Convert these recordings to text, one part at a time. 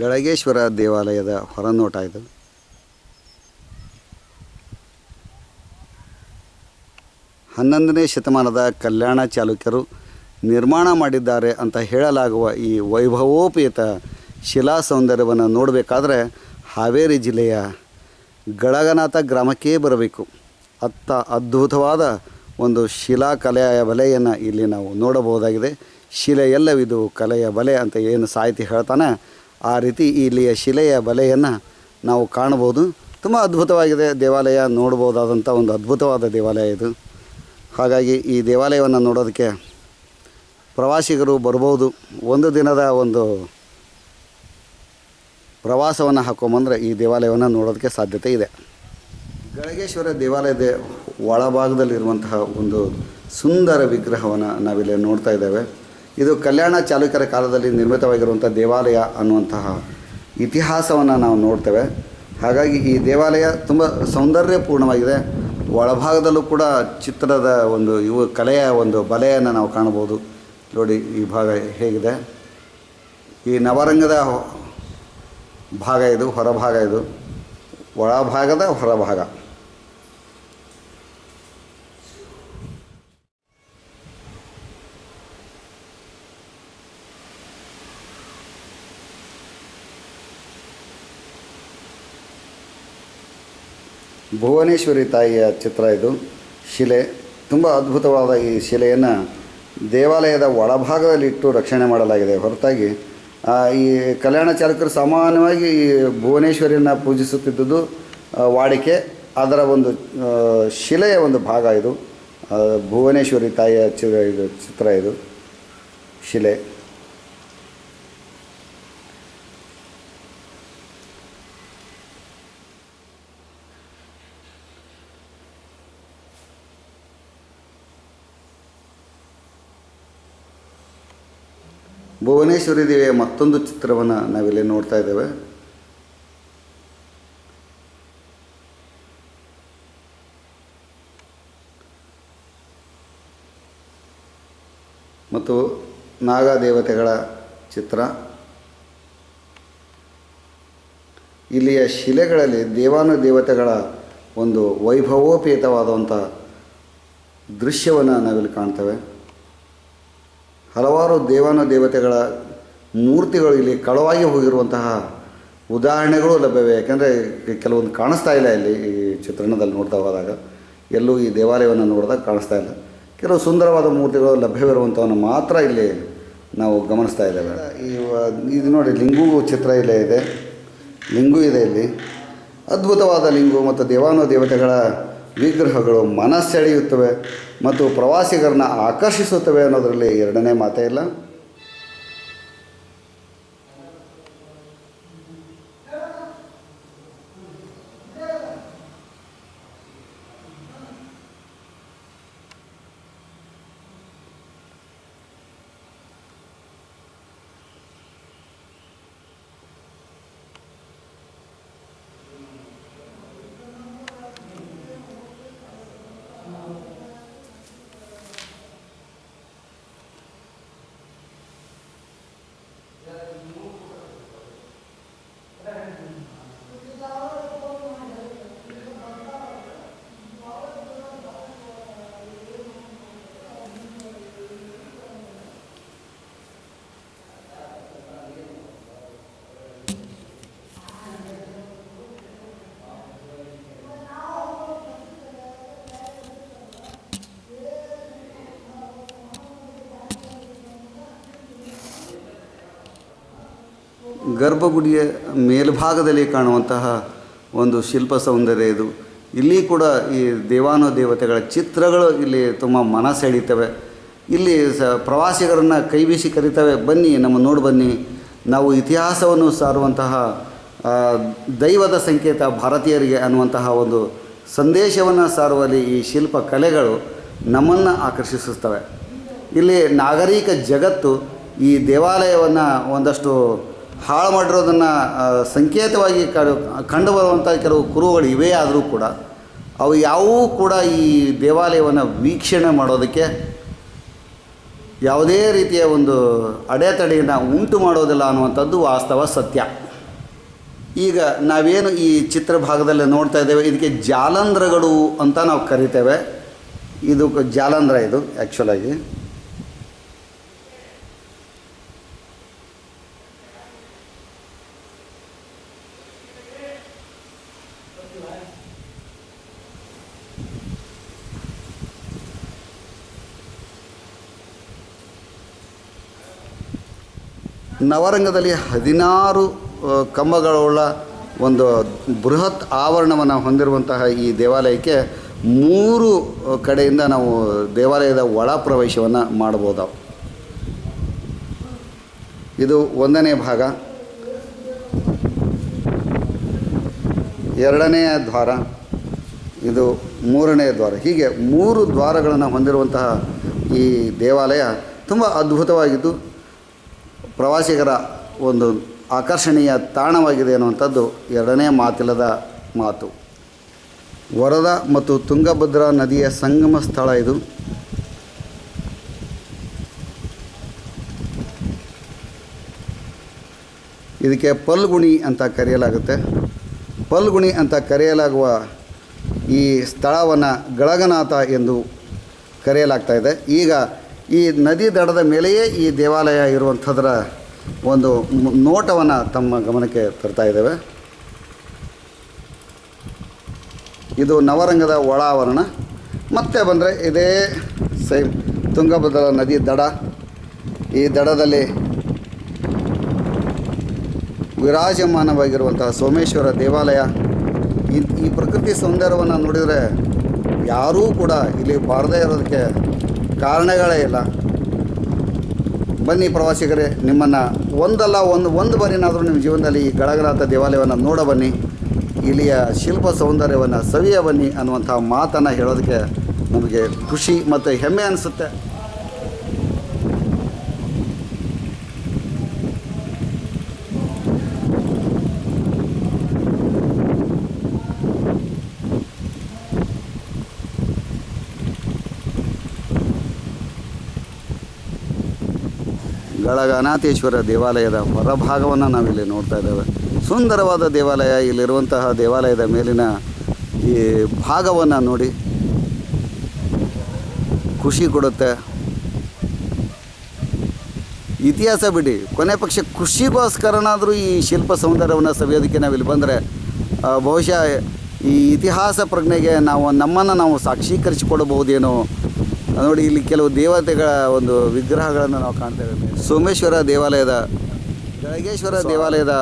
ಗಳಗೇಶ್ವರ ದೇವಾಲಯದ ಹೊರನೋಟ ಇದು. ಹನ್ನೊಂದನೇ ಶತಮಾನದ ಕಲ್ಯಾಣ ಚಾಲುಕ್ಯರು ನಿರ್ಮಾಣ ಮಾಡಿದ್ದಾರೆ ಅಂತ ಹೇಳಲಾಗುವ ಈ ವೈಭವೋಪೇತ ಶಿಲಾ ಸೌಂದರ್ಯವನ್ನು ನೋಡಬೇಕಾದ್ರೆ ಹಾವೇರಿ ಜಿಲ್ಲೆಯ ಗಳಗನಾಥ ಗ್ರಾಮಕ್ಕೇ ಬರಬೇಕು. ಅತ್ತ ಅದ್ಭುತವಾದ ಒಂದು ಶಿಲಾ ಕಲೆಯ ಬಲೆಯನ್ನು ಇಲ್ಲಿ ನಾವು ನೋಡಬಹುದಾಗಿದೆ. ಶಿಲೆ ಎಲ್ಲವಿದು ಕಲೆಯ ಬಲೆ ಅಂತ ಏನು ಸಾಹಿತಿ ಹೇಳ್ತಾನೆ ಆ ರೀತಿ ಇಲ್ಲಿಯ ಶಿಲೆಯ ಬಲೆಯನ್ನು ನಾವು ಕಾಣಬಹುದು. ತುಂಬ ಅದ್ಭುತವಾಗಿದೆ ದೇವಾಲಯ ನೋಡ್ಬೋದಾದಂಥ ಒಂದು ಅದ್ಭುತವಾದ ದೇವಾಲಯ ಇದು. ಹಾಗಾಗಿ ಈ ದೇವಾಲಯವನ್ನು ನೋಡೋದಕ್ಕೆ ಪ್ರವಾಸಿಗರು ಬರ್ಬೋದು ಒಂದು ದಿನದ ಒಂದು ಪ್ರವಾಸವನ್ನು ಹಾಕೊಂಬಂದರೆ ಈ ದೇವಾಲಯವನ್ನು ನೋಡೋದಕ್ಕೆ ಸಾಧ್ಯತೆ ಇದೆ. ಗಳಗೇಶ್ವರ ದೇವಾಲಯದ ಒಳಭಾಗದಲ್ಲಿರುವಂತಹ ಒಂದು ಸುಂದರ ವಿಗ್ರಹವನ್ನು ನಾವಿಲ್ಲಿ ನೋಡ್ತಾ ಇದ್ದೇವೆ. ಇದು ಕಲ್ಯಾಣ ಚಾಲುಕ್ಯರ ಕಾಲದಲ್ಲಿ ನಿರ್ಮಿತವಾಗಿರುವಂಥ ದೇವಾಲಯ ಅನ್ನುವಂತಹ ಇತಿಹಾಸವನ್ನು ನಾವು ನೋಡ್ತೇವೆ. ಹಾಗಾಗಿ ಈ ದೇವಾಲಯ ತುಂಬ ಸೌಂದರ್ಯಪೂರ್ಣವಾಗಿದೆ. ಒಳಭಾಗದಲ್ಲೂ ಕೂಡ ಚಿತ್ರದ ಒಂದು ಇವು ಕಲೆಯ ಒಂದು ಬಲೆಯನ್ನು ನಾವು ಕಾಣಬಹುದು. ನೋಡಿ, ಈ ಭಾಗ ಹೇಗಿದೆ. ಈ ನವರಂಗದ ಭಾಗ ಇದು, ಹೊರಭಾಗ ಇದು. ಒಳಭಾಗದ ಹೊರಭಾಗ. ಭುವನೇಶ್ವರಿ ತಾಯಿಯ ಚಿತ್ರ ಇದು. ಶಿಲೆ. ತುಂಬ ಅದ್ಭುತವಾದ ಈ ಶಿಲೆಯನ್ನು ದೇವಾಲಯದ ಒಳಭಾಗದಲ್ಲಿ ಇಟ್ಟು ರಕ್ಷಣೆ ಮಾಡಲಾಗಿದೆ. ಹೊರತಾಗಿ ಈ ಕಲ್ಯಾಣ ಚಾಲಕರು ಸಾಮಾನ್ಯವಾಗಿ ಈ ಭುವನೇಶ್ವರಿಯನ್ನು ಪೂಜಿಸುತ್ತಿದ್ದುದು ವಾಡಿಕೆ, ಅದರ ಒಂದು ಶಿಲೆಯ ಒಂದು ಭಾಗ ಇದು. ಭುವನೇಶ್ವರಿ ತಾಯಿಯ ಚಿ ಇದು. ಚಿತ್ರ ಇದು. ಶಿಲೆ. ಭುವನೇಶ್ವರಿ ದೇವಿಯ ಮತ್ತೊಂದು ಚಿತ್ರವನ್ನು ನಾವಿಲ್ಲಿ ನೋಡ್ತಾ ಇದ್ದೇವೆ. ಮತ್ತು ನಾಗ ದೇವತೆಗಳ ಚಿತ್ರ. ಇಲ್ಲಿಯ ಶಿಲೆಗಳಲ್ಲಿ ದೇವಾನು ದೇವತೆಗಳ ಒಂದು ವೈಭವೋಪೇತವಾದಂಥ ದೃಶ್ಯವನ್ನು ನಾವಿಲ್ಲಿ ಕಾಣ್ತೇವೆ. ಹಲವಾರು ದೇವಾನ ದೇವತೆಗಳ ಮೂರ್ತಿಗಳು ಇಲ್ಲಿ ಕಳವಾಗಿ ಹೋಗಿರುವಂತಹ ಉದಾಹರಣೆಗಳು ಲಭ್ಯವೆ. ಯಾಕೆಂದರೆ ಕೆಲವೊಂದು ಕಾಣಿಸ್ತಾ ಇಲ್ಲ ಇಲ್ಲಿ ಈ ಚಿತ್ರಣದಲ್ಲಿ ನೋಡ್ತಾ ಹೋದಾಗ. ಎಲ್ಲೂ ಈ ದೇವಾಲಯವನ್ನು ನೋಡಿದಾಗ ಕಾಣಿಸ್ತಾ ಇಲ್ಲ. ಕೆಲವು ಸುಂದರವಾದ ಮೂರ್ತಿಗಳು ಲಭ್ಯವಿರುವಂಥವನ್ನು ಮಾತ್ರ ಇಲ್ಲಿ ನಾವು ಗಮನಿಸ್ತಾ ಇದ್ದೇವೆ. ಈ ಇದು ನೋಡಿ, ಲಿಂಗು ಚಿತ್ರ ಇಲ್ಲೇ ಇದೆ. ಲಿಂಗು ಇದೆ ಇಲ್ಲಿ. ಅದ್ಭುತವಾದ ಲಿಂಗು ಮತ್ತು ದೇವಾನು ದೇವತೆಗಳ ವಿಗ್ರಹಗಳು ಮನಸ್ಸೆಳೆಯುತ್ತವೆ. ಮತ್ತು ಪ್ರವಾಸಿಗರನ್ನ ಆಕರ್ಷಿಸುತ್ತವೆ ಅನ್ನೋದರಲ್ಲಿ ಎರಡನೇ ಮಾತೇ ಇಲ್ಲ. ಗರ್ಭಗುಡಿಯ ಮೇಲ್ಭಾಗದಲ್ಲಿ ಕಾಣುವಂತಹ ಒಂದು ಶಿಲ್ಪ ಸೌಂದರ್ಯ ಇದು. ಇಲ್ಲಿ ಕೂಡ ಈ ದೇವಾನು ದೇವತೆಗಳ ಚಿತ್ರಗಳು ಇಲ್ಲಿ ತುಂಬ ಮನ ಸೆಳೀತವೆ ಇಲ್ಲಿ ಸ ಪ್ರವಾಸಿಗರನ್ನು ಕೈ ಬೀಸಿ ಕರೀತವೆ, ಬನ್ನಿ, ನಮ್ಮ ನೋಡಿ ಬನ್ನಿ. ನಾವು ಇತಿಹಾಸವನ್ನು ಸಾರುವಂತಹ ದೈವದ ಸಂಕೇತ ಭಾರತೀಯರಿಗೆ ಅನ್ನುವಂತಹ ಒಂದು ಸಂದೇಶವನ್ನು ಸಾರುವಲ್ಲಿ ಈ ಶಿಲ್ಪ ಕಲೆಗಳು ನಮ್ಮನ್ನು ಆಕರ್ಷಿಸುತ್ತವೆ. ಇಲ್ಲಿ ನಾಗರಿಕ ಜಗತ್ತು ಈ ದೇವಾಲಯವನ್ನು ಒಂದಷ್ಟು ಹಾಳು ಮಾಡಿರೋದನ್ನು ಸಂಕೇತವಾಗಿ ಕಂಡು ಬರುವಂಥ ಕೆಲವು ಕುರುಹುಗಳು ಇವೇ ಆದರೂ ಕೂಡ, ಅವು ಯಾವುವೂ ಕೂಡ ಈ ದೇವಾಲಯವನ್ನು ವೀಕ್ಷಣೆ ಮಾಡೋದಕ್ಕೆ ಯಾವುದೇ ರೀತಿಯ ಒಂದು ಅಡೆತಡೆಯನ್ನು ಉಂಟು ಮಾಡೋದಿಲ್ಲ ಅನ್ನುವಂಥದ್ದು ವಾಸ್ತವ ಸತ್ಯ. ಈಗ ನಾವೇನು ಈ ಚಿತ್ರ ಭಾಗದಲ್ಲಿ ನೋಡ್ತಾ ಇದ್ದೇವೆ, ಇದಕ್ಕೆ ಜಾಲಂಧ್ರಗಳು ಅಂತ ನಾವು ಕರಿತೇವೆ. ಇದು ಜಾಲಂದ್ರ ಇದು ಆ್ಯಕ್ಚುಲಾಗಿ ನವರಂಗದಲ್ಲಿ ಹದಿನಾರು ಕಂಬಗಳುಳ್ಳ ಒಂದು ಬೃಹತ್ ಆವರಣವನ್ನು ಹೊಂದಿರುವಂತಹ ಈ ದೇವಾಲಯಕ್ಕೆ ಮೂರು ಕಡೆಯಿಂದ ನಾವು ದೇವಾಲಯದ ಒಳ ಪ್ರವೇಶವನ್ನು ಮಾಡ್ಬೋದು ಇದು ಒಂದನೇ ಭಾಗ. ಎರಡನೆಯ ದ್ವಾರ. ಇದು ಮೂರನೆಯ ದ್ವಾರ. ಹೀಗೆ ಮೂರು ದ್ವಾರಗಳನ್ನು ಹೊಂದಿರುವಂತಹ ಈ ದೇವಾಲಯ ತುಂಬ ಅದ್ಭುತವಾಗಿದ್ದು ಪ್ರವಾಸಿಗರ ಒಂದು ಆಕರ್ಷಣೀಯ ತಾಣವಾಗಿದೆ ಅನ್ನುವಂಥದ್ದು ಎರಡನೇ ಮಾತಿಲ್ಲದ ಮಾತು. ವರದಾ ಮತ್ತು ತುಂಗಭದ್ರಾ ನದಿಯ ಸಂಗಮ ಸ್ಥಳ ಇದು. ಇದಕ್ಕೆ ಪಲ್ಗುಣಿ ಅಂತ ಕರೆಯಲಾಗುತ್ತೆ. ಪಲ್ಗುಣಿ ಅಂತ ಕರೆಯಲಾಗುವ ಈ ಸ್ಥಳವನ್ನು ಗಳಗನಾಥ ಎಂದು ಕರೆಯಲಾಗ್ತಾ ಇದೆ. ಈಗ ಈ ನದಿ ದಡದ ಮೇಲೆಯೇ ಈ ದೇವಾಲಯ ಇರುವಂಥದ್ರ ಒಂದು ನೋಟವನ್ನು ತಮ್ಮ ಗಮನಕ್ಕೆ ತರ್ತಾ ಇದ್ದೇವೆ. ಇದು ನವರಂಗದ ಒಳಾವರಣ. ಮತ್ತೆ ಬಂದರೆ ಇದೇ ಸೇಮ್ ತುಂಗಭದ್ರಾ ನದಿ ದಡ. ಈ ದಡದಲ್ಲಿ ವಿರಾಜಮಾನವಾಗಿರುವಂತಹ ಸೋಮೇಶ್ವರ ದೇವಾಲಯ. ಈ ಈ ಪ್ರಕೃತಿ ಸೌಂದರ್ಯವನ್ನು ನೋಡಿದರೆ ಯಾರೂ ಕೂಡ ಇಲ್ಲಿ ಬಾರದೇ ಇರೋದಕ್ಕೆ ಕಾರಣಗಳೇ ಇಲ್ಲ. ಬನ್ನಿ ಪ್ರವಾಸಿಗರೇ, ನಿಮ್ಮನ್ನು ಒಂದಲ್ಲ ಒಂದು ಒಂದು ಬಾರಿನಾದರೂ ನಿಮ್ಮ ಜೀವನದಲ್ಲಿ ಈ ಗಳಗನಾಥ ದೇವಾಲಯವನ್ನು ನೋಡ ಬನ್ನಿ. ಇಲ್ಲಿಯ ಶಿಲ್ಪ ಸೌಂದರ್ಯವನ್ನು ಸವಿಯ ಬನ್ನಿ ಅನ್ನುವಂಥ ಮಾತನ್ನು ಹೇಳೋದಕ್ಕೆ ನಮಗೆ ಖುಷಿ ಮತ್ತು ಹೆಮ್ಮೆ ಅನಿಸುತ್ತೆ. ಗಳಗನಾಥೇಶ್ವರ ದೇವಾಲಯದ ಹೊರಭಾಗವನ್ನು ನಾವಿಲ್ಲಿ ನೋಡ್ತಾ ಇದ್ದೇವೆ. ಸುಂದರವಾದ ದೇವಾಲಯ, ಇಲ್ಲಿರುವಂತಹ ದೇವಾಲಯದ ಮೇಲಿನ ಈ ಭಾಗವನ್ನು ನೋಡಿ. ಖುಷಿ ಕೊಡುತ್ತೆ. ಇತಿಹಾಸ ಬಿಡಿ. ಕೊನೆ ಪಕ್ಷ ಖುಷಿಗೋಸ್ಕರನಾದರೂ ಈ ಶಿಲ್ಪ ಸೌಂದರ್ಯವನ್ನು ಸವಿಯೋದಕ್ಕೆ ನಾವಿಲ್ಲಿ ಬಂದರೆ ಬಹುಶಃ ಈ ಇತಿಹಾಸ ಪ್ರಜ್ಞೆಗೆ ನಾವು ನಮ್ಮನ್ನು ನಾವು ಸಾಕ್ಷೀಕರಿಸಿಕೊಡಬಹುದೇನೋ ನೋಡಿ ಇಲ್ಲಿ ಕೆಲವು ದೇವತೆಗಳ ಒಂದು ವಿಗ್ರಹಗಳನ್ನು ನಾವು ಕಾಣ್ತೇವೆ. ಸೋಮೇಶ್ವರ ದೇವಾಲಯದ ಗಳಗೇಶ್ವರ ದೇವಾಲಯದ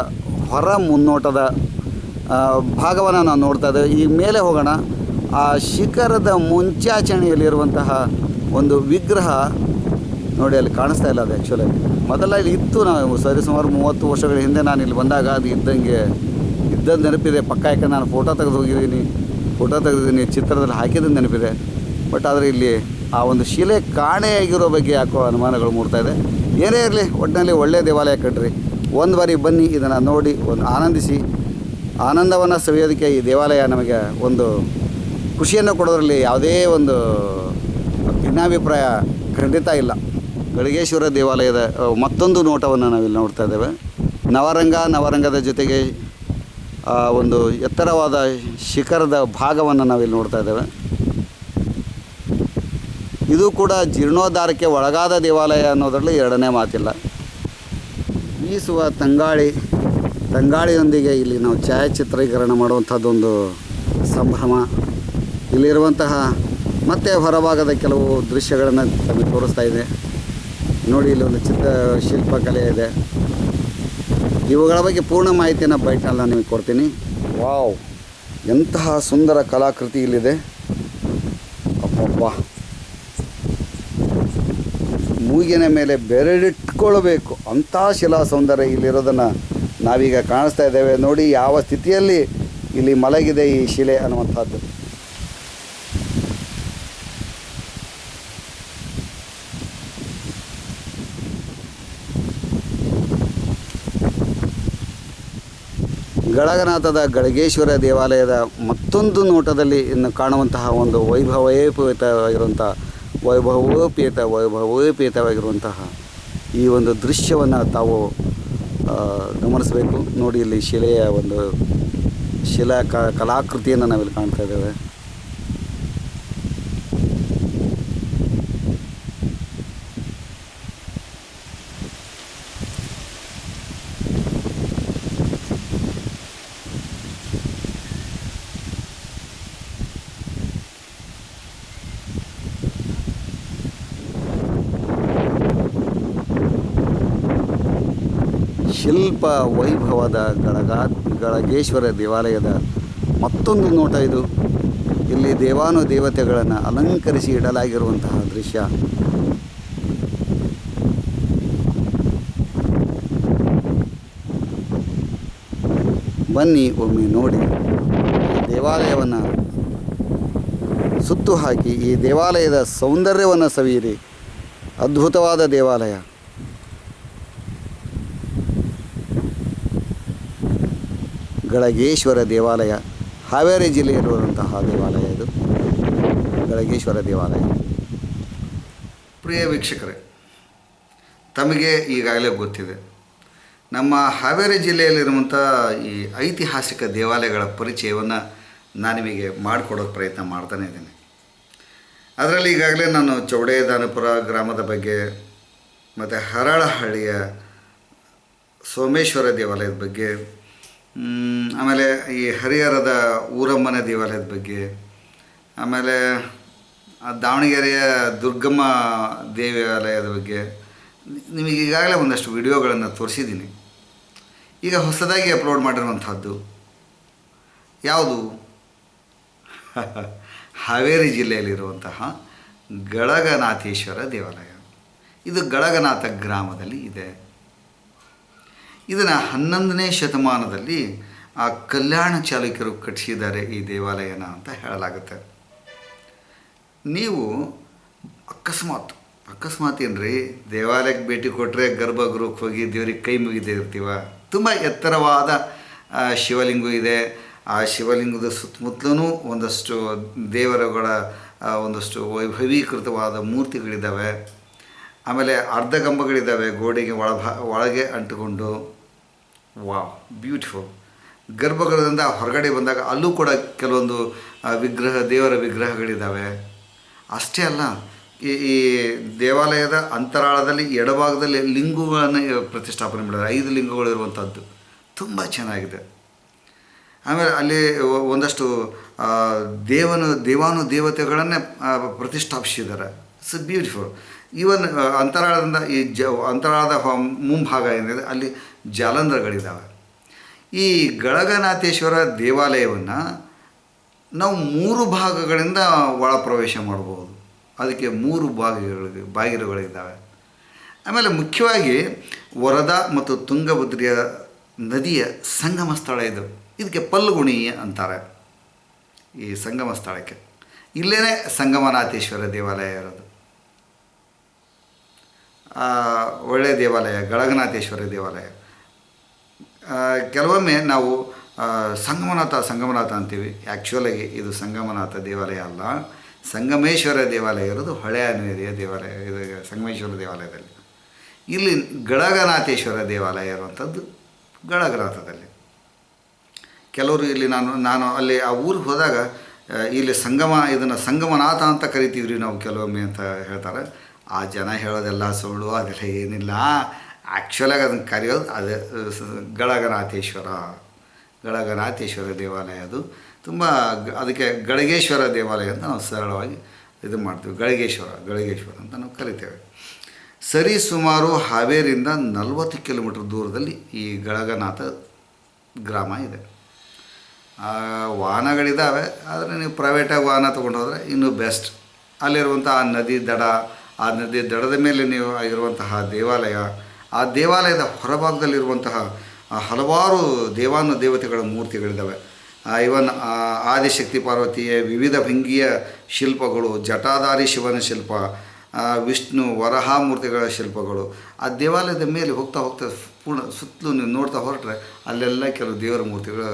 ಹೊರ ಮುನ್ನೋಟದ ಭಾಗವನ್ನು ನಾವು ನೋಡ್ತಾ ಇದ್ದೇವೆ. ಈ ಮೇಲೆ ಹೋಗೋಣ. ಆ ಶಿಖರದ ಮುಂಚಾಚರಣೆಯಲ್ಲಿರುವಂತಹ ಒಂದು ವಿಗ್ರಹ ನೋಡಿ ಅಲ್ಲಿ ಕಾಣಿಸ್ತಾ ಇಲ್ಲ ಅದು ಆ್ಯಕ್ಚುಲಿ ಮೊದಲ ಇಲ್ಲಿ ಇತ್ತು ನಾವು ಸರಿ ಸುಮಾರು ಮೂವತ್ತು ವರ್ಷಗಳ ಹಿಂದೆ ನಾನು ಇಲ್ಲಿ ಬಂದಾಗ ಅದು ಇದ್ದಂಗೆ ಇದ್ದದ್ದು ನೆನಪಿದೆ. ಪಕ್ಕ ಯಾಕಂದ್ರೆ ನಾನು ಫೋಟೋ ತೆಗೆದು ಹೋಗಿದ್ದೀನಿ. ಫೋಟೋ ತೆಗೆದಿದ್ದೀನಿ ಚಿತ್ರದಲ್ಲಿ ಹಾಕಿದ್ದು ನೆನಪಿದೆ. ಬಟ್ ಆದರೆ ಇಲ್ಲಿ ಆ ಒಂದು ಶಿಲೆ ಕಾಣೆಯಾಗಿರೋ ಬಗ್ಗೆ ಯಾಕೋ ಅನುಮಾನಗಳು ಮೂಡ್ತಾ ಇದೆ. ಏನೇ ಇರಲಿ ಒಟ್ಟಿನಲ್ಲಿ ಒಳ್ಳೆಯ ದೇವಾಲಯ ಕಟ್ಟ್ರಿ ಒಂದು ಬಾರಿ ಬನ್ನಿ, ಇದನ್ನು ನೋಡಿ, ಒಂದು ಆನಂದಿಸಿ. ಆನಂದವನ್ನು ಸವಿಯೋದಕ್ಕೆ ಈ ದೇವಾಲಯ ನಮಗೆ ಒಂದು ಖುಷಿಯನ್ನು ಕೊಡೋದ್ರಲ್ಲಿ ಯಾವುದೇ ಒಂದು ಭಿನ್ನಾಭಿಪ್ರಾಯ ಖಂಡಿತ ಇಲ್ಲ. ಗಡಿಗೇಶ್ವರ ದೇವಾಲಯದ ಮತ್ತೊಂದು ನೋಟವನ್ನು ನಾವಿಲ್ಲಿ ನೋಡ್ತಾ ಇದ್ದೇವೆ. ನವರಂಗ, ನವರಂಗದ ಜೊತೆಗೆ ಒಂದು ಎತ್ತರವಾದ ಶಿಖರದ ಭಾಗವನ್ನು ನಾವಿಲ್ಲಿ ನೋಡ್ತಾ ಇದ್ದೇವೆ. ಇದು ಕೂಡ ಜೀರ್ಣೋದ್ಧಾರಕ್ಕೆ ಒಳಗಾದ ದೇವಾಲಯ ಅನ್ನೋದರಲ್ಲಿ ಎರಡನೇ ಮಾತಿಲ್ಲ. ಬೀಸುವ ತಂಗಾಳಿ ತಂಗಾಳಿಯೊಂದಿಗೆ ಇಲ್ಲಿ ನಾವು ಛಾಯಾಚಿತ್ರೀಕರಣ ಮಾಡುವಂಥದ್ದೊಂದು ಸಂಭ್ರಮ. ಇಲ್ಲಿರುವಂತಹ ಮತ್ತೆ ಹೊರಭಾಗದ ಕೆಲವು ದೃಶ್ಯಗಳನ್ನು ತಮಗೆ ತೋರಿಸ್ತಾ ಇದೆ. ನೋಡಿ ಇಲ್ಲಿ ಒಂದು ಚಿತ್ರ ಶಿಲ್ಪಕಲೆ ಇದೆ. ಇವುಗಳ ಬಗ್ಗೆ ಪೂರ್ಣ ಮಾಹಿತಿಯನ್ನು ಬೈಟ್ನಲ್ಲಿ ನಾನು ನಿಮಗೆ ಕೊಡ್ತೀನಿ. ವಾವ್. ಎಂತಹ ಸುಂದರ ಕಲಾಕೃತಿ ಇಲ್ಲಿದೆ. ಅಬ್ಬಬ್ಬ. ಮೂಗಿನ ಮೇಲೆ ಬೆರಳಿಟ್ಕೊಳ್ಬೇಕು. ಅಂಥ ಶಿಲಾ ಸೌಂದರ್ಯ ಇಲ್ಲಿರೋದನ್ನು ನಾವೀಗ ಕಾಣಿಸ್ತಾ ಇದ್ದೇವೆ. ನೋಡಿ, ಯಾವ ಸ್ಥಿತಿಯಲ್ಲಿ ಇಲ್ಲಿ ಮಲಗಿದೆ ಈ ಶಿಲೆ ಅನ್ನುವಂಥದ್ದು. ಗಳಗನಾಥದ ಗಳಗೇಶ್ವರ ದೇವಾಲಯದ ಮತ್ತೊಂದು ನೋಟದಲ್ಲಿ ಇನ್ನು ಕಾಣುವಂತಹ ಒಂದು ವೈಭವೋಪೇತವಾಗಿರುವಂಥ ವೈಭವೋಪೇತ ವೈಭವೋಪೇತವಾಗಿರುವಂತಹ ಈ ಒಂದು ದೃಶ್ಯವನ್ನು ತಾವು ಗಮನಿಸಬೇಕು. ನೋಡಿ, ಇಲ್ಲಿ ಶಿಲೆಯ ಒಂದು ಶಿಲಾ ಕಲಾಕೃತಿಯನ್ನು ನಾವಿಲ್ಲಿ ಕಾಣ್ತಾ ಇದ್ದೇವೆ. ವೈಭವದ ಗಳಗ ಗಳಗೇಶ್ವರ ದೇವಾಲಯದ ಮತ್ತೊಂದು ನೋಟ ಇದು. ಇಲ್ಲಿ ದೇವಾನು ದೇವತೆಗಳನ್ನು ಅಲಂಕರಿಸಿ ಇಡಲಾಗಿರುವಂತಹ ದೃಶ್ಯ. ಬನ್ನಿ ಒಮ್ಮೆ ನೋಡಿ. ದೇವಾಲಯವನ್ನು ಸುತ್ತು ಹಾಕಿ ಈ ದೇವಾಲಯದ ಸೌಂದರ್ಯವನ್ನು ಸವಿಯಿರಿ. ಅದ್ಭುತವಾದ ದೇವಾಲಯ. ಗಳಗೇಶ್ವರ ದೇವಾಲಯ, ಹಾವೇರಿ ಜಿಲ್ಲೆಯಲ್ಲಿರುವಂತಹ ದೇವಾಲಯ ಇದು. ಗಳಗೇಶ್ವರ ದೇವಾಲಯ. ಪ್ರಿಯ ವೀಕ್ಷಕರೇ, ತಮಗೆ ಈಗಾಗಲೇ ಗೊತ್ತಿದೆ, ನಮ್ಮ ಹಾವೇರಿ ಜಿಲ್ಲೆಯಲ್ಲಿರುವಂಥ ಈ ಐತಿಹಾಸಿಕ ದೇವಾಲಯಗಳ ಪರಿಚಯವನ್ನು ನಾನು ನಿಮಗೆ ಮಾಡಿಕೊಡೋಕೆ ಪ್ರಯತ್ನ ಮಾಡ್ತಾನೆ ಇದ್ದೀನಿ. ಅದರಲ್ಲಿ ಈಗಾಗಲೇ ನಾನು ಚೌಡೇದಾನಪುರ ಗ್ರಾಮದ ಬಗ್ಗೆ ಮತ್ತು ಹರಳಹಳ್ಳಿಯ ಸೋಮೇಶ್ವರ ದೇವಾಲಯದ ಬಗ್ಗೆ ಆಮೇಲೆ ಈ ಹರಿಹರದ ಊರಮ್ಮನ ದೇವಾಲಯದ ಬಗ್ಗೆ, ಆಮೇಲೆ ದಾವಣಗೆರೆಯ ದುರ್ಗಮ್ಮ ದೇವಾಲಯದ ಬಗ್ಗೆ, ನಿಮಗೆ ಈಗಾಗಲೇ ಒಂದಷ್ಟು ವಿಡಿಯೋಗಳನ್ನು ತೋರಿಸಿದ್ದೀನಿ. ಈಗ ಹೊಸದಾಗಿ ಅಪ್ಲೋಡ್ ಮಾಡಿರುವಂಥದ್ದು ಯಾವುದು? ಹಾವೇರಿ ಜಿಲ್ಲೆಯಲ್ಲಿರುವಂತಹ ಗಳಗನಾಥೇಶ್ವರ ದೇವಾಲಯ. ಇದು ಗಳಗನಾಥ ಗ್ರಾಮದಲ್ಲಿ ಇದೆ. ಇದನ್ನು ಹನ್ನೊಂದನೇ ಶತಮಾನದಲ್ಲಿ ಆ ಕಲ್ಯಾಣ ಚಾಲುಕ್ಯರು ಕಟ್ಟಿಸಿದ್ದಾರೆ ಈ ದೇವಾಲಯನ ಅಂತ ಹೇಳಲಾಗುತ್ತೆ. ನೀವು ಅಕಸ್ಮಾತ್ ಅಕಸ್ಮಾತ್ ಏನ್ರಿ? ದೇವಾಲಯಕ್ಕೆ ಭೇಟಿ ಕೊಟ್ಟರೆ ಗರ್ಭಗೃಹಕ್ಕೆ ಹೋಗಿ ದೇವ್ರಿಗೆ ಕೈ ಮುಗಿದೇ ಇರ್ತೀವ? ತುಂಬ ಎತ್ತರವಾದ ಶಿವಲಿಂಗ ಇದೆ. ಆ ಶಿವಲಿಂಗದ ಸುತ್ತಮುತ್ತಲೂ ಒಂದಷ್ಟು ದೇವರುಗಳ ಒಂದಷ್ಟು ವೈಭವೀಕೃತವಾದ ಮೂರ್ತಿಗಳಿದ್ದಾವೆ. ಆಮೇಲೆ ಅರ್ಧ ಕಂಬಗಳಿದ್ದಾವೆ ಗೋಡೆಗೆ ಒಳಭಾ, ಒಳಗೆ ಅಂಟುಕೊಂಡು. ವಾ ಬ್ಯೂಟಿಫುಲ್. ಗರ್ಭಗೃಹದಿಂದ ಹೊರಗಡೆ ಬಂದಾಗ ಅಲ್ಲೂ ಕೂಡ ಕೆಲವೊಂದು ವಿಗ್ರಹ, ದೇವರ ವಿಗ್ರಹಗಳಿದ್ದಾವೆ. ಅಷ್ಟೇ ಅಲ್ಲ, ಈ ಈ ದೇವಾಲಯದ ಅಂತರಾಳದಲ್ಲಿ ಎಡಭಾಗದಲ್ಲಿ ಲಿಂಗುಗಳನ್ನು ಪ್ರತಿಷ್ಠಾಪನೆ ಮಾಡಿದ್ದಾರೆ. ಐದು ಲಿಂಗಗಳಿರುವಂಥದ್ದು ತುಂಬ ಚೆನ್ನಾಗಿದೆ. ಆಮೇಲೆ ಅಲ್ಲಿ ಒಂದಷ್ಟು ದೇವನು ದೇವಾನು ದೇವತೆಗಳನ್ನೇ ಪ್ರತಿಷ್ಠಾಪಿಸಿದ್ದಾರೆ. ಇಟ್ಸ್ ಬ್ಯೂಟಿಫುಲ್ ಈವನ್ ಅಂತರಾಳದಿಂದ ಈ ಜ, ಅಂತರಾಳದ ಮುಂಭಾಗ ಏನಿದೆ, ಅಲ್ಲಿ ಜಾಲಂಧ್ರಗಳಿದ್ದಾವೆ ಈ ಗಳಗನಾಥೇಶ್ವರ ದೇವಾಲಯವನ್ನು ನಾವು ಮೂರು ಭಾಗಗಳಿಂದ ಒಳ ಪ್ರವೇಶ ಮಾಡಬಹುದು ಅದಕ್ಕೆ ಮೂರು ಭಾಗಗಳು ಬಾಗಿಲುಗಳಿದ್ದಾವೆ ಆಮೇಲೆ ಮುಖ್ಯವಾಗಿ ವರದಾ ಮತ್ತು ತುಂಗಭದ್ರಿಯ ನದಿಯ ಸಂಗಮ ಸ್ಥಳ ಇದು. ಇದಕ್ಕೆ ಪಲ್ಲುಗುಣಿ ಅಂತಾರೆ. ಈ ಸಂಗಮ ಸ್ಥಳಕ್ಕೆ. ಇಲ್ಲೇ ಸಂಗಮನಾಥೇಶ್ವರ ದೇವಾಲಯ ಇರೋದು. ಒಳ್ಳೆಯ ದೇವಾಲಯ, ಗಳಗನಾಥೇಶ್ವರ ದೇವಾಲಯ. ಕೆಲವೊಮ್ಮೆ ನಾವು ಸಂಗಮನಾಥ ಸಂಗಮನಾಥ ಅಂತೀವಿ. ಆ್ಯಕ್ಚುಲಾಗಿ ಇದು ಸಂಗಮನಾಥ ದೇವಾಲಯ ಅಲ್ಲ. ಸಂಗಮೇಶ್ವರ ದೇವಾಲಯ ಇರೋದು ಹೊಳೆಯ ನೇರಿಯ ದೇವಾಲಯ, ಇದು ಸಂಗಮೇಶ್ವರ ದೇವಾಲಯದಲ್ಲಿ. ಇಲ್ಲಿ ಗಳಗನಾಥೇಶ್ವರ ದೇವಾಲಯ ಇರುವಂಥದ್ದು ಗಳಗನಾಥದಲ್ಲಿ. ಕೆಲವರು ಇಲ್ಲಿ ನಾನು ನಾನು ಅಲ್ಲಿ ಆ ಊರಿಗೆ ಹೋದಾಗ ಇಲ್ಲಿ ಸಂಗಮ, ಇದನ್ನು ಸಂಗಮನಾಥ ಅಂತ ಕರಿತೀವಿ ರೀ ನಾವು ಕೆಲವೊಮ್ಮೆ ಅಂತ ಹೇಳ್ತಾರೆ. ಆ ಜನ ಹೇಳೋದೆಲ್ಲ ಸುಳ್ಳು, ಅದೆಲ್ಲ ಏನಿಲ್ಲ. ಆ್ಯಕ್ಚುಲಾಗಿ ಅದನ್ನು ಕರೆಯೋದು, ಅದೇ, ಗಳಗನಾಥೇಶ್ವರ ಗಳಗನಾಥೇಶ್ವರ ದೇವಾಲಯ ಅದು. ತುಂಬ ಅದಕ್ಕೆ ಗಳಿಗೇಶ್ವರ ದೇವಾಲಯ ಅಂತ ನಾವು ಸರಳವಾಗಿ ಇದು ಮಾಡ್ತೀವಿ. ಗಳಿಗೇಶ್ವರ ಗಳಿಗೇಶ್ವರ ಅಂತ ನಾವು ಕರಿತೇವೆ. ಸರಿ ಸುಮಾರು ಹಾವೇರಿಂದ ನಲವತ್ತು ಕಿಲೋಮೀಟ್ರ್ ದೂರದಲ್ಲಿ ಈ ಗಳಗನಾಥ ಗ್ರಾಮ ಇದೆ. ವಾಹನಗಳಿದ್ದಾವೆ ಆದರೆ ನೀವು ಪ್ರೈವೇಟಾಗಿ ವಾಹನ ತೊಗೊಂಡು ಹೋದರೆ ಇನ್ನೂ ಬೆಸ್ಟ್ ಅಲ್ಲಿರುವಂಥ ಆ ನದಿ, ದಡ ಆ ನದಿ ದಡದ ಮೇಲೆ ನೀವು ಇರುವಂತಹ ದೇವಾಲಯ, ಆ ದೇವಾಲಯದ ಹೊರಭಾಗದಲ್ಲಿರುವಂತಹ ಹಲವಾರು ದೇವಾನು ದೇವತೆಗಳ ಮೂರ್ತಿಗಳಿದ್ದಾವೆ ಇವನ್ ಆದಿಶಕ್ತಿ ಪಾರ್ವತಿಯ ವಿವಿಧ ಭಂಗಿಯ ಶಿಲ್ಪಗಳು, ಜಟಾಧಾರಿ ಶಿವನ ಶಿಲ್ಪ ವಿಷ್ಣು ವರಹ ಮೂರ್ತಿಗಳ ಶಿಲ್ಪಗಳು, ಆ ದೇವಾಲಯದ ಮೇಲೆ ಹೋಗ್ತಾ ಹೋಗ್ತಾ ಪೂರ್ಣ ಸುತ್ತಲೂ ನೀವು ನೋಡ್ತಾ ಹೊರಟ್ರೆ ಅಲ್ಲೆಲ್ಲ ಕೆಲವು ದೇವರ ಮೂರ್ತಿಗಳು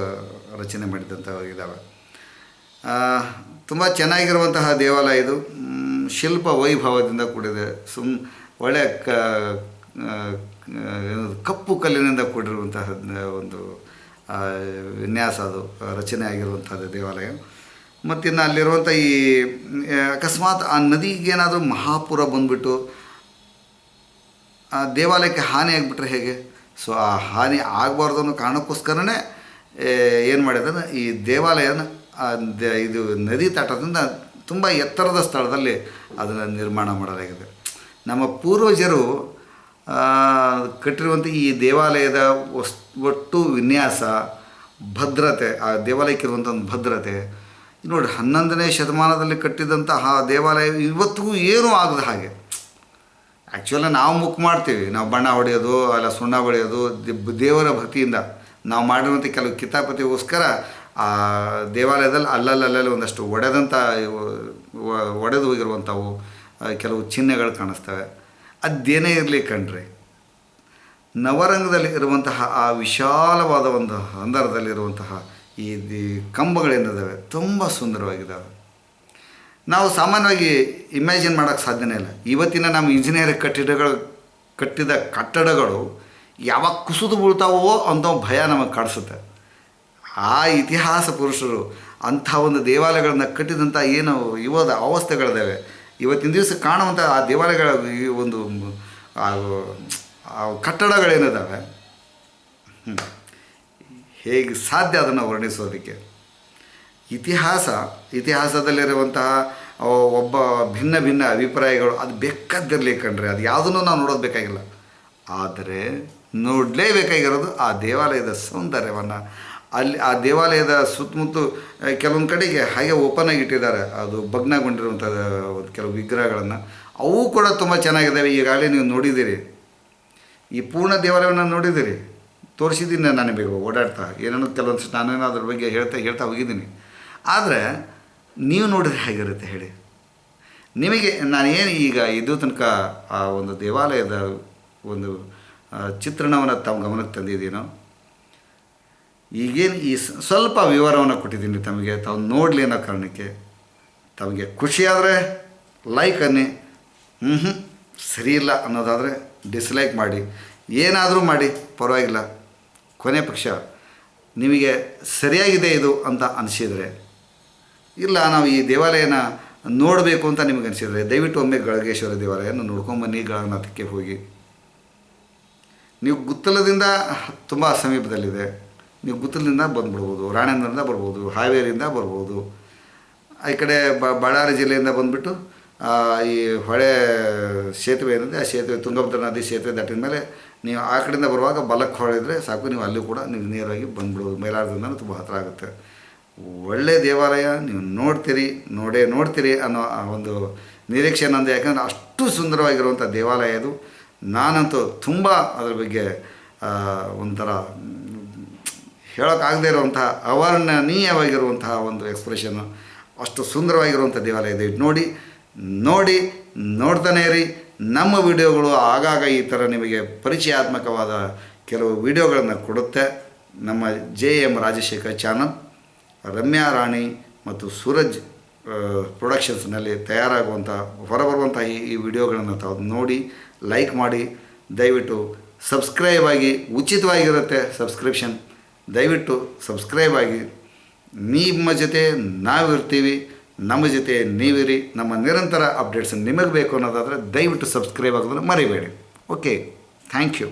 ರಚನೆ ಮಾಡಿದಂಥ ಇದ್ದಾವೆ ತುಂಬ ಚೆನ್ನಾಗಿರುವಂತಹ ದೇವಾಲಯ ಇದು. ಶಿಲ್ಪ ವೈಭವದಿಂದ ಕೂಡಿದೆ. ಸುಮ್ ಒಳ್ಳೆಯ ಕ ಕಪ್ಪು ಕಲ್ಲಿನಿಂದ ಕೂಡಿರುವಂತಹ ಒಂದು ವಿನ್ಯಾಸ ಅದು, ರಚನೆ ಆಗಿರುವಂಥದ್ದು ದೇವಾಲಯ. ಮತ್ತು ಇನ್ನು ಅಲ್ಲಿರುವಂಥ ಈ ಅಕಸ್ಮಾತ್ ಆ ನದಿಗೇನಾದರೂ ಮಹಾಪುರ ಬಂದುಬಿಟ್ಟು, ಆ ದೇವಾಲಯಕ್ಕೆ ಹಾನಿ ಆಗಿಬಿಟ್ರೆ ಹೇಗೆ? ಸೊ, ಆ ಹಾನಿ ಆಗಬಾರ್ದು ಅನ್ನೋ ಕಾರಣಕ್ಕೋಸ್ಕರನೇ ಏನು ಮಾಡಿದಾನೆ? ಈ ದೇವಾಲಯನ ಇದು ನದಿ ತಟದಿಂದ ತುಂಬ ಎತ್ತರದ ಸ್ಥಳದಲ್ಲಿ ಅದನ್ನು ನಿರ್ಮಾಣ ಮಾಡಲಾಗಿದೆ. ನಮ್ಮ ಪೂರ್ವಜರು ಆ, ಕಟ್ಟಿರುವಂಥ ಈ ದೇವಾಲಯದ ವಸ್ ಒಟ್ಟು ವಿನ್ಯಾಸ ಭದ್ರತೆ ಆ ದೇವಾಲಯಕ್ಕಿರುವಂಥ ಒಂದು ಭದ್ರತೆ ನೋಡಿ ಹನ್ನೊಂದನೇ ಶತಮಾನದಲ್ಲಿ ಕಟ್ಟಿದಂತಹ ದೇವಾಲಯ ಇವತ್ತಿಗೂ ಏನೂ ಆಗದ ಹಾಗೆ. ಆ್ಯಕ್ಚುಲಿ ನಾವು ಮುಕ್ ಮಾಡ್ತೀವಿ. ನಾವು ಬಣ್ಣ ಹೊಡೆಯೋದು ಅಲ್ಲ ಸುಣ್ಣ ಹೊಡೆಯೋದು ದೇವರ ಭಕ್ತಿಯಿಂದ ನಾವು ಮಾಡಿರುವಂಥ ಕೆಲವು ಕಿತಾಪತಿಗೋಸ್ಕರ ಆ ದೇವಾಲಯದಲ್ಲಿ ಅಲ್ಲಲ್ಲಲ್ಲಿ ಒಂದಷ್ಟು ಒಡೆದಂಥ ಒಡೆದು ಹೋಗಿರುವಂಥವು ಕೆಲವು ಚಿಹ್ನೆಗಳು ಕಾಣಿಸ್ತವೆ. ಅದೇನೇ ಇರಲಿ ಕಣ್ರಿ, ನವರಂಗದಲ್ಲಿ ಇರುವಂತಹ ಆ ವಿಶಾಲವಾದ ಒಂದು ಹಂದರದಲ್ಲಿರುವಂತಹ ಈ ಕಂಬಗಳೇನಿದ್ದಾವೆ ತುಂಬ ಸುಂದರವಾಗಿದ್ದಾವೆ ನಾವು ಸಾಮಾನ್ಯವಾಗಿ ಇಮ್ಯಾಜಿನ್ ಮಾಡೋಕ್ಕೆ ಸಾಧ್ಯನೇ ಇಲ್ಲ. ಇವತ್ತಿನ ನಮ್ಮ ಇಂಜಿನಿಯರ್ ಕಟ್ಟಿಡಗಳು, ಕಟ್ಟಿದ ಕಟ್ಟಡಗಳು ಯಾವಾಗ ಕುಸಿದು ಬೀಳ್ತಾವೋ ಅಂತ ಭಯ ನಮಗೆ ಕಾಡಿಸುತ್ತೆ ಆ ಇತಿಹಾಸ ಪುರುಷರು ಅಂಥ ಒಂದು ದೇವಾಲಯಗಳನ್ನು ಕಟ್ಟಿದಂಥ ಏನು ಯುವದ ಅವಸ್ಥೆಗಳಿದ್ದಾವೆ ಇವತ್ತಿನ ದಿವಸ ಕಾಣುವಂಥ ಆ ದೇವಾಲಯಗಳ ಈ ಒಂದು ಕಟ್ಟಡಗಳೇನಿದ್ದಾವೆ ಹೇಗೆ ಸಾಧ್ಯ ಅದನ್ನು ವರ್ಣಿಸೋದಕ್ಕೆ? ಇತಿಹಾಸ, ಇತಿಹಾಸದಲ್ಲಿರುವಂತಹ ಒಬ್ಬ ಭಿನ್ನ ಭಿನ್ನ ಅಭಿಪ್ರಾಯಗಳು ಅದು ಬೇಕಾದಿರಲಿ ಕಣ್ರಿ. ಅದು ಯಾವುದನ್ನು ನಾವು ನೋಡೋದು ಬೇಕಾಗಿಲ್ಲ. ಆದರೆ ನೋಡಲೇಬೇಕಾಗಿರೋದು ಆ ದೇವಾಲಯದ ಸೌಂದರ್ಯವನ್ನು ಅಲ್ಲಿ ಆ ದೇವಾಲಯದ ಸುತ್ತಮುತ್ತ ಕೆಲವೊಂದು ಕಡೆಗೆ ಹಾಗೆ ಓಪನ್ ಆಗಿ ಇಟ್ಟಿದ್ದಾರೆ. ಅದು ಭಗ್ನಗೊಂಡಿರುವಂಥ ಕೆಲವು ವಿಗ್ರಹಗಳನ್ನು. ಅವು ಕೂಡ ತುಂಬ ಚೆನ್ನಾಗಿದ್ದಾವೆ. ಈಗಾಗಲೇ ನೀವು ನೋಡಿದ್ದೀರಿ. ಈ ಪೂರ್ಣ ದೇವಾಲಯವನ್ನು ನೋಡಿದ್ದೀರಿ? ತೋರಿಸಿದ್ದೀನಿ ನಾನು ನಿಮಗೆ, ಓಡಾಡ್ತಾ. ಏನೇನೋ ಕೆಲವೊಂದು ನಾನೇನೋ ಅದ್ರ ಬಗ್ಗೆ ಹೇಳ್ತಾ ಹೇಳ್ತಾ ಹೋಗಿದ್ದೀನಿ. ಆದರೆ, ನೀವು ನೋಡಿದ್ರೆ ಹೇಗಿರುತ್ತೆ ಹೇಳಿ? ನಿಮಗೆ, ನಾನೇನು ಈಗ ಇದು ತನಕ ಆ ಒಂದು ದೇವಾಲಯದ ಒಂದು ಚಿತ್ರಣವನ್ನು ತಮ್ಮ ಗಮನಕ್ಕೆ ತಂದಿದ್ದೀನೋ? ಈಗೇನು ಈ ಸ್ವಲ್ಪ ವಿವರವನ್ನು ಕೊಟ್ಟಿದ್ದೀನಿ ತಮಗೆ, ತಾವು ನೋಡಲಿ ಅನ್ನೋ ಕಾರಣಕ್ಕೆ. ತಮಗೆ ಖುಷಿಯಾದರೆ ಲೈಕ್ ಅನ್ನಿ ಹ್ಞೂ ಹ್ಞೂ ಸರಿ ಇಲ್ಲ ಅನ್ನೋದಾದರೆ ಡಿಸ್ಲೈಕ್ ಮಾಡಿ. ಏನಾದರೂ ಮಾಡಿ, ಪರವಾಗಿಲ್ಲ. ಕೊನೆ ಪಕ್ಷ, ನಿಮಗೆ ಸರಿಯಾಗಿದೆ ಇದು ಅಂತ ಅನಿಸಿದರೆ, ಇಲ್ಲ ನಾವು ಈ ದೇವಾಲಯನ ನೋಡಬೇಕು ಅಂತ ನಿಮಗೆ ಅನಿಸಿದರೆ, ದಯವಿಟ್ಟು ಒಮ್ಮೆ ಗಳಗೇಶ್ವರ ದೇವಾಲಯನ ನೋಡ್ಕೊಂಬನ್ನಿ ಗಳಗನಾಥಕ್ಕೆ ಹೋಗಿ. ನೀವು ಗುತ್ತಲದಿಂದ ತುಂಬ ಸಮೀಪದಲ್ಲಿದೆ. ನೀವು ಗುತ್ತಲಿಂದ ಬಂದ್ಬಿಡ್ಬೋದು ರಾಣೇಂದ್ರದಿಂದ ಬರ್ಬೋದು, ಹಾವೇರಿಯಿಂದ ಬರ್ಬೋದು. ಈ ಕಡೆ ಬಳ್ಳಾರಿ ಜಿಲ್ಲೆಯಿಂದ ಬಂದುಬಿಟ್ಟು ಈ ಹೊಳೆ ಸೇತುವೆ ಏನಿದೆ, ಆ ಸೇತುವೆ ತುಂಗಭದ್ರಾ ನದಿ ಸೇತುವೆ ದಾಟಿದ ಮೇಲೆ ನೀವು ಆ ಕಡೆಯಿಂದ ಬರುವಾಗ ಬಲಕ್ಕೆ ಹೊಳೆದ್ರೆ ಸಾಕು, ನೀವು ಅಲ್ಲಿ ಕೂಡ ನೀವು ನೇರವಾಗಿ ಬಂದ್ಬಿಡೋದು ಮೈಲಾರದಿಂದ ತುಂಬ ಹತ್ತಿರ ಆಗುತ್ತೆ. ಒಳ್ಳೆಯ ದೇವಾಲಯ, ನೀವು ನೋಡ್ತೀರಿ, ನೋಡೇ ನೋಡ್ತೀರಿ ಅನ್ನೋ ಆ ಒಂದು ನಿರೀಕ್ಷೆ ನಂದು. ಯಾಕಂದರೆ ಅಷ್ಟು ಸುಂದರವಾಗಿರುವಂಥ ದೇವಾಲಯ ಇದು. ನಾನಂತೂ ತುಂಬ ಅದ್ರ ಬಗ್ಗೆ ಒಂಥರ ಹೇಳೋಕ್ಕಾಗದೇ ಇರುವಂತಹ ಅವರ್ಣನೀಯವಾಗಿರುವಂತಹ ಒಂದು ಎಕ್ಸ್ಪ್ರೆಷನ್ನು ಅಷ್ಟು ಸುಂದರವಾಗಿರುವಂಥ ದೇವಾಲಯ ಇದೆ. ನೋಡಿ ನೋಡಿ, ನೋಡ್ತಾನೆ ರೀ ನಮ್ಮ ವಿಡಿಯೋಗಳು ಆಗಾಗ ಈ ಥರ ನಿಮಗೆ ಪರಿಚಯಾತ್ಮಕವಾದ ಕೆಲವು ವಿಡಿಯೋಗಳನ್ನು ಕೊಡುತ್ತೆ. ನಮ್ಮ J M Rajashekar channel, Ramya Rani ಮತ್ತು ಸೂರಜ್ ಪ್ರೊಡಕ್ಷನ್ಸ್ನಲ್ಲಿ ತಯಾರಾಗುವಂಥ ಹೊರಬರುವಂಥ ಈ ಈ ವಿಡಿಯೋಗಳನ್ನು ತಾವು ನೋಡಿ, ಲೈಕ್ ಮಾಡಿ, ದಯವಿಟ್ಟು ಸಬ್ಸ್ಕ್ರೈಬ್ ಆಗಿ, ಉಚಿತವಾಗಿರುತ್ತೆ ಸಬ್ಸ್ಕ್ರಿಪ್ಷನ್. ದಯವಿಟ್ಟು ಸಬ್ಸ್ಕ್ರೈಬ್ ಆಗಿ. ನಿಮ್ಮ ಜೊತೆ ನಾವಿರ್ತೀವಿ, ನಮ್ಮ ಜೊತೆ ನೀವಿರಿ. ನಮ್ಮ ನಿರಂತರ ಅಪ್ಡೇಟ್ಸ್ ನಿಮಗೆ ಬೇಕು ಅನ್ನೋದಾದರೆ ದಯವಿಟ್ಟು ಸಬ್ಸ್ಕ್ರೈಬ್ ಆಗೋದನ್ನು ಮರಿಬೇಡಿ. Okay thank you